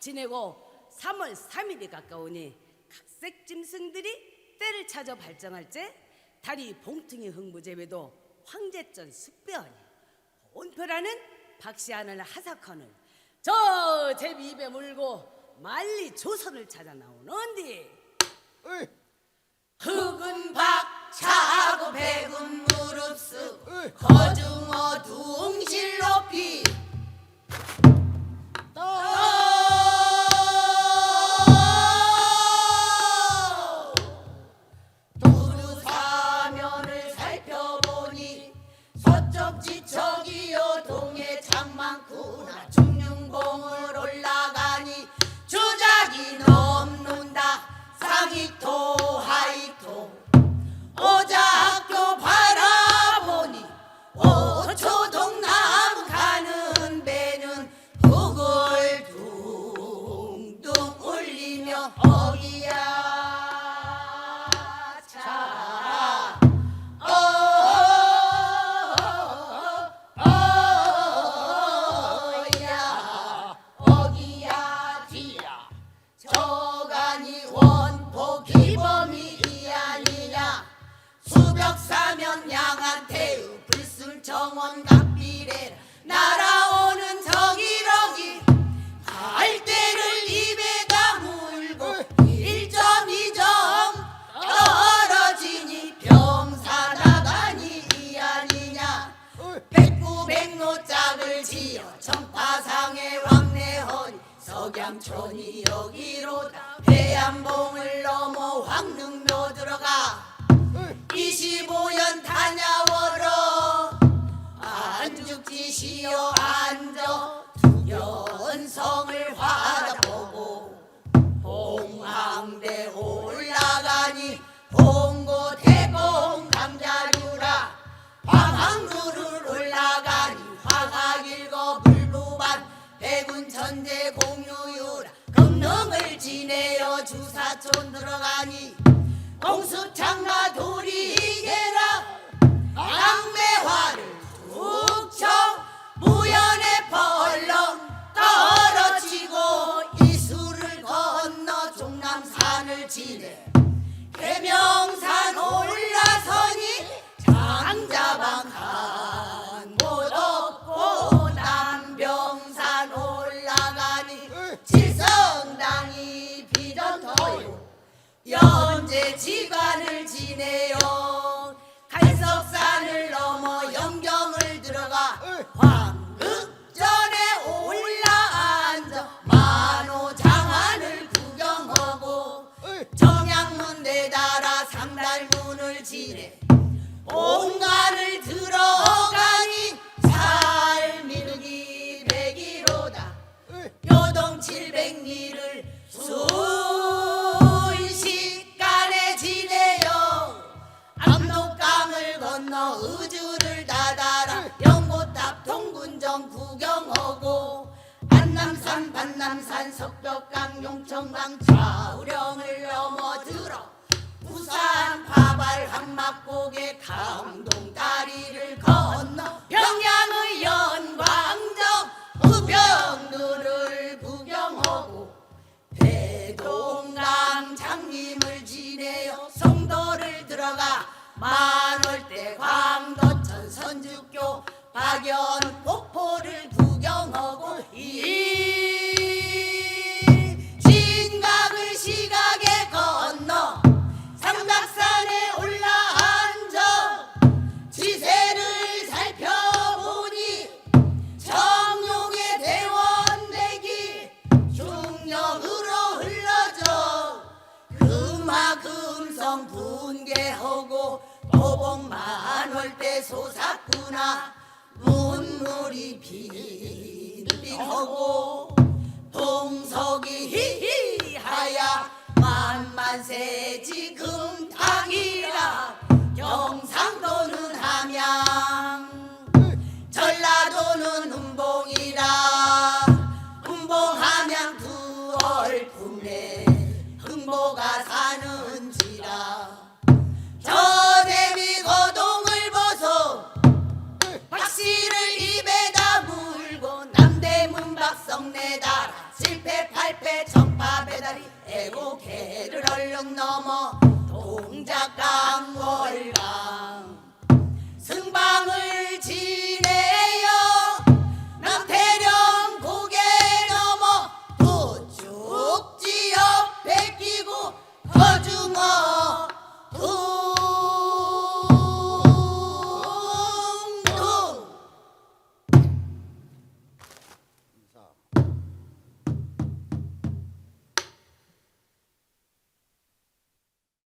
지내고 3월 3일이 가까우니 각색 짐승들이 때를 찾아 발정할 때 다리 봉퉁이 흥부제외도 황제전 숙배하니 본표라는 박씨하늘 하사커는 저 제비 입에 물고 만리 조선을 찾아 나오는디. 흙은 박 차고 백은 무릎쓰 거중 어 둥실 높이 날아오는 정일억이 갈대를 입에다 물고 일점 이점 떨어지니 병사 나가니 이 아니냐. 백구백로 짝을 지어 전파상에 왕래허니 석양천이 여기로다 해안봉을 넘어 황릉묘 들어가. 25년 다녀오러 안죽지시여 앉아 연성을 바라보고 홍항대 올라가니 홍고 대공 감자류라 황항루를 올라가니 화가길거 불부반 백운 천재 공유유라 금능을 지내어 주사촌 들어가니 공수창가 도리개라 양매 지내 해명산 올라 남산 석벽강 용천강 좌우령을 넘어 들어 부산 파발 항막곡의 강동 다리를 건너 평양의 연광정 우병루를 구경하고 대동강 장님을 지내어 성도를 들어가 만월대 광도천 선주교 박연 솟았구나. 문물이 빈빈하고 동석이 희희하야. 만만세 지 금탕이라. 경상도 달아 실패 팔패 청파 배다리 애고 개를 얼른 넘어 동작강 월강